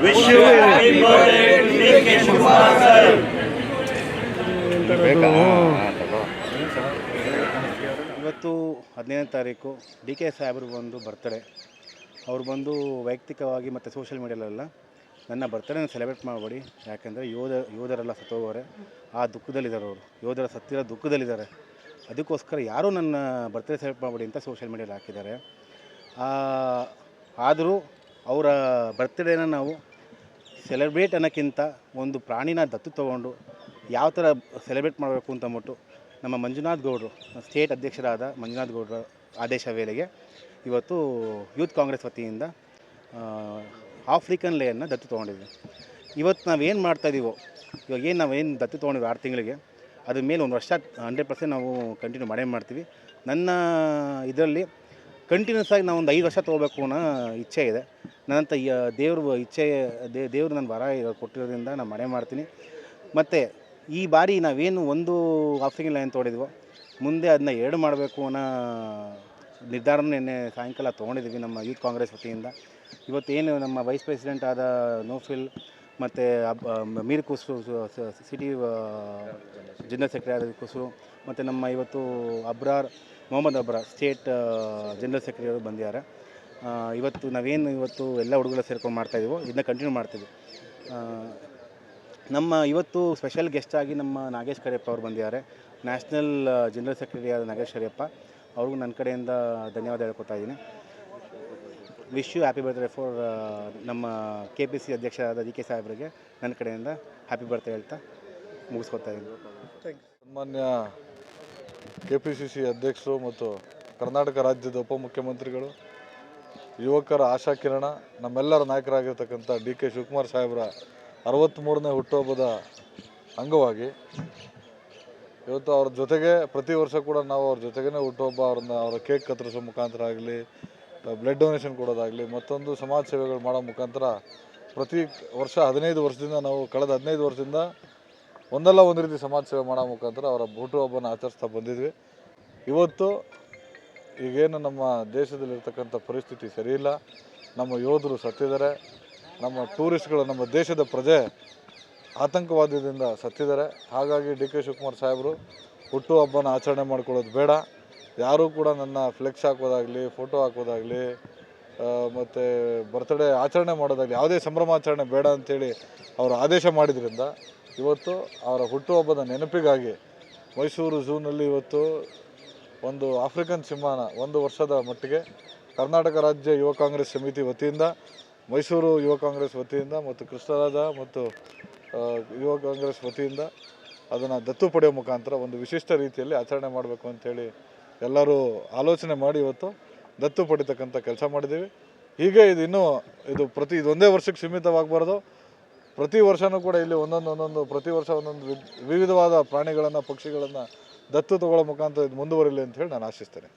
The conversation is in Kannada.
Wish you happy birthday, Nick and Vivekananda. ಇವತ್ತು ಹದಿನೈದನೇ ತಾರೀಕು ಡಿ ಕೆ ಸಾಹೇಬ್ರು ಬಂದು ಬರ್ತಾರೆ ಅವ್ರು ಬಂದು ವೈಯಕ್ತಿಕವಾಗಿ ಮತ್ತು ಸೋಷಿಯಲ್ ಮೀಡಿಯಲ್ಲೆಲ್ಲ ನನ್ನ ಬರ್ತಡೇನ ಸೆಲೆಬ್ರೇಟ್ ಮಾಡಬೇಡಿ. ಯಾಕೆಂದರೆ ಯೋಧ, ಯೋಧರೆಲ್ಲ ಸತ್ತೋಗೋರೆ. ಆ ದುಃಖದಲ್ಲಿದ್ದಾರೆ ಅವರು. ಯೋಧರ ಸತ್ತಿರೋ ದುಃಖದಲ್ಲಿದ್ದಾರೆ. ಅದಕ್ಕೋಸ್ಕರ ಯಾರೂ ನನ್ನ ಬರ್ತ್ಡೇ ಸೆಲೆಬ್ರೇಟ್ ಮಾಡಬೇಡಿ ಅಂತ ಸೋಷಿಯಲ್ ಮೀಡಿಯಲ್ಲಿ ಹಾಕಿದ್ದಾರೆ. ಆದರೂ ಅವರ ಬರ್ತ್ಡೇನ ನಾವು ಸೆಲೆಬ್ರೇಟ್ ಅನ್ನೋಕ್ಕಿಂತ ಒಂದು ಪ್ರಾಣಿನ ದತ್ತು ತೊಗೊಂಡು ಯಾವ ಥರ ಸೆಲೆಬ್ರೇಟ್ ಮಾಡಬೇಕು ಅಂತ ಅಂದ್ಬಿಟ್ಟು ನಮ್ಮ ಮಂಜುನಾಥ್ ಗೌಡರು ಸ್ಟೇಟ್ ಅಧ್ಯಕ್ಷರಾದ ಮಂಜುನಾಥ್ ಗೌಡರ ಆದೇಶ ವೇಳೆಗೆ ಇವತ್ತು ಯೂತ್ ಕಾಂಗ್ರೆಸ್ ವತಿಯಿಂದ ಆಫ್ರಿಕನ್ ಲೇಯನ್ನು ದತ್ತು ತೊಗೊಂಡಿದ್ವಿ. ಇವತ್ತು ನಾವೇನು ಮಾಡ್ತಾಯಿದ್ದೀವೋ ಇವಾಗ ಏನು ನಾವೇನು ದತ್ತು ತೊಗೊಂಡಿವಿ ಆರು ತಿಂಗಳಿಗೆ, ಅದ್ರ ಮೇಲೆ ಒಂದು ವರ್ಷ ಹಂಡ್ರೆಡ್ ಪರ್ಸೆಂಟ್ ನಾವು ಕಂಟಿನ್ಯೂ ಮಾಡೇ ಮಾಡ್ತೀವಿ. ನನ್ನ ಇದರಲ್ಲಿ ಕಂಟಿನ್ಯೂಸ್ ಆಗಿ ನಾವು ಒಂದು ಐದು ವರ್ಷ ತೊಗೋಬೇಕು ಅನ್ನೋ ಇಚ್ಛೆ ಇದೆ. ನನ್ನಂಥ ದೇವ್ರ ಇಚ್ಛೆ ದೇವ್ರು ನನ್ನ ವರ ಕೊಟ್ಟಿರೋದ್ರಿಂದ ನಾನು ಮನೆ ಮಾಡ್ತೀನಿ. ಮತ್ತು ಈ ಬಾರಿ ನಾವೇನು ಒಂದು ಆಫ್ರಿಕನ್ ಲೈನ್ ತೊಗೊಂಡಿದ್ವೋ ಮುಂದೆ ಅದನ್ನ ಎರಡು ಮಾಡಬೇಕು ಅನ್ನೋ ನಿರ್ಧಾರನ ನಿನ್ನೆ ಸಾಯಂಕಾಲ ತೊಗೊಂಡಿದ್ದೀವಿ ನಮ್ಮ ಯೂತ್ ಕಾಂಗ್ರೆಸ್ ವತಿಯಿಂದ. ಇವತ್ತೇನು ನಮ್ಮ ವೈಸ್ ಪ್ರೆಸಿಡೆಂಟ್ ಆದ ನೋಫಿಲ್ ಮತ್ತು Mir Khusru city general secretary ಆದ ಕುಸ್ರು, ಮತ್ತು ನಮ್ಮ ಇವತ್ತು Abrar, Mohammed Abrar state general secretary ಅವರು ಬಂದಿದ್ದಾರೆ. ಇವತ್ತು ನಾವೇನು ಇವತ್ತು ಎಲ್ಲ ಹುಡುಗರ ಸೇರ್ಕೊಂಡು ಮಾಡ್ತಾಯಿದ್ದೀವೋ ಇದನ್ನ ಕಂಟಿನ್ಯೂ ಮಾಡ್ತೀವಿ ನಮ್ಮ ಇವತ್ತು ಸ್ಪೆಷಲ್ ಗೆಸ್ಟ್ ಆಗಿ ನಮ್ಮ ನಾಗೇಶ್ ಕರಿಯಪ್ಪ ಅವರು ಬಂದಿದ್ದಾರೆ. ನ್ಯಾಷನಲ್ ಜನರಲ್ ಸೆಕ್ರೆಟರಿ ಆದ ನಾಗೇಶ್ ಕರಿಯಪ್ಪ. ಅವ್ರಿಗೂ ನನ್ನ ಕಡೆಯಿಂದ ಧನ್ಯವಾದ ಹೇಳ್ಕೊತಾ ಇದ್ದೀನಿ. Wish you happy birthday for ನಮ್ಮ ಕೆ ಪಿ ಸಿ ಅಧ್ಯಕ್ಷರಾದ ಡಿ ಕೆ ಸಾಹೇಬರಿಗೆ ನನ್ನ ಕಡೆಯಿಂದ ಹ್ಯಾಪಿ ಬರ್ತ್ಡೇ ಹೇಳ್ತಾ ಮುಗಿಸ್ಕೊತಾ ಇದ್ದೀನಿ. ಸನ್ಮಾನ್ಯ ಕೆ ಪಿ ಸಿ ಸಿ ಅಧ್ಯಕ್ಷರು ಮತ್ತು ಕರ್ನಾಟಕ ರಾಜ್ಯದ ಉಪಮುಖ್ಯಮಂತ್ರಿಗಳು, ಯುವಕರ ಆಶಾಕಿರಣ ನಮ್ಮೆಲ್ಲರ ನಾಯಕರಾಗಿರ್ತಕ್ಕಂಥ ಡಿ ಕೆ ಶಿವಕುಮಾರ್ ಸಾಹೇಬರ ಅರವತ್ತ್ಮೂರನೇ ಹುಟ್ಟುಹಬ್ಬದ ಅಂಗವಾಗಿ ಇವತ್ತು ಅವ್ರ ಜೊತೆಗೆ ಪ್ರತಿ ವರ್ಷ ಕೂಡ ನಾವು ಅವ್ರ ಜೊತೆಗೇ ಹುಟ್ಟುಹಬ್ಬ ಅವ್ರನ್ನ ಅವರ ಕೇಕ್ ಕತ್ತರಿಸೋ ಮುಖಾಂತರ ಆಗಲಿ ಬ್ಲಡ್ ಡೊನೇಷನ್ ಕೊಡೋದಾಗಲಿ, ಮತ್ತೊಂದು ಸಮಾಜ ಸೇವೆಗಳು ಮಾಡೋ ಮುಖಾಂತರ ಪ್ರತಿ ವರ್ಷ ಹದಿನೈದು ವರ್ಷದಿಂದ ನಾವು ಕಳೆದ ಹದಿನೈದು ವರ್ಷದಿಂದ ಒಂದಲ್ಲ ಒಂದು ರೀತಿ ಸಮಾಜ ಸೇವೆ ಮಾಡೋ ಮುಖಾಂತರ ಅವರ ಹುಟ್ಟುಹಬ್ಬನ ಆಚರಿಸ್ತಾ ಬಂದಿದ್ವಿ. ಇವತ್ತು ಈಗೇನು ನಮ್ಮ ದೇಶದಲ್ಲಿರ್ತಕ್ಕಂಥ ಪರಿಸ್ಥಿತಿ ಸರಿಯಿಲ್ಲ ನಮ್ಮ ಯೋಧರು ಸತ್ತಿದ್ದಾರೆ. ನಮ್ಮ ಟೂರಿಸ್ಟ್ಗಳು, ನಮ್ಮ ದೇಶದ ಪ್ರಜೆ ಆತಂಕವಾದದಿಂದ ಸತ್ತಿದ್ದಾರೆ. ಹಾಗಾಗಿ ಡಿ ಕೆ ಶಿವಕುಮಾರ್ ಸಾಹೇಬರು ಹುಟ್ಟುಹಬ್ಬನ ಆಚರಣೆ ಮಾಡ್ಕೊಳ್ಳೋದು ಬೇಡ. ಯಾರೂ ಕೂಡ ನನ್ನ ಫ್ಲೆಕ್ಸ್ ಹಾಕೋದಾಗಲಿ, ಫೋಟೋ ಹಾಕೋದಾಗಲಿ ಮತ್ತು ಬರ್ತ್ಡೇ ಆಚರಣೆ ಮಾಡೋದಾಗಲಿ, ಯಾವುದೇ ಸಂಭ್ರಮಾಚರಣೆ ಬೇಡ ಅಂಥೇಳಿ ಅವರು ಆದೇಶ ಮಾಡಿದ್ರಿಂದ ಇವತ್ತು ಅವರ ಹುಟ್ಟುಹಬ್ಬದ ನೆನಪಿಗಾಗಿ ಮೈಸೂರು ಝೂನಲ್ಲಿ ಇವತ್ತು ಒಂದು ಆಫ್ರಿಕನ್ ಸಿಂಹನ ಒಂದು ವರ್ಷದ ಮಟ್ಟಿಗೆ ಕರ್ನಾಟಕ ರಾಜ್ಯ ಯುವ ಕಾಂಗ್ರೆಸ್ ಸಮಿತಿ ವತಿಯಿಂದ ಮೈಸೂರು ಯುವ ಕಾಂಗ್ರೆಸ್ ವತಿಯಿಂದ ಮತ್ತು ಕೃಷ್ಣರಾಜ ಮತ್ತು ಯುವ ಕಾಂಗ್ರೆಸ್ ವತಿಯಿಂದ ಅದನ್ನು ದತ್ತು ಪಡೆಯೋ ಮುಖಾಂತರ ಒಂದು ವಿಶಿಷ್ಟ ರೀತಿಯಲ್ಲಿ ಆಚರಣೆ ಮಾಡಬೇಕು ಅಂಥೇಳಿ ಎಲ್ಲರೂ ಆಲೋಚನೆ ಮಾಡಿ ಇವತ್ತು ದತ್ತು ಪಡಿತಕ್ಕಂಥ ಕೆಲಸ ಮಾಡಿದ್ದೀವಿ. ಹೀಗೆ ಇದು ಇನ್ನೂ ಇದು ಪ್ರತಿ ಇದೊಂದೇ ವರ್ಷಕ್ಕೆ ಸೀಮಿತವಾಗಬಾರ್ದು. ಪ್ರತಿ ವರ್ಷವೂ ಕೂಡ ಇಲ್ಲಿ ಒಂದೊಂದು ಒಂದೊಂದು, ಪ್ರತಿ ವರ್ಷ ಒಂದೊಂದು ವಿಧ, ವಿವಿಧವಾದ ಪ್ರಾಣಿಗಳನ್ನು, ಪಕ್ಷಿಗಳನ್ನು ದತ್ತು ತಗೊಳ್ಳೋ ಮುಖಾಂತರ ಇದು ಮುಂದುವರಿಲಿ ಅಂತ ಹೇಳಿ ನಾನು ಆಶಿಸ್ತೇನೆ.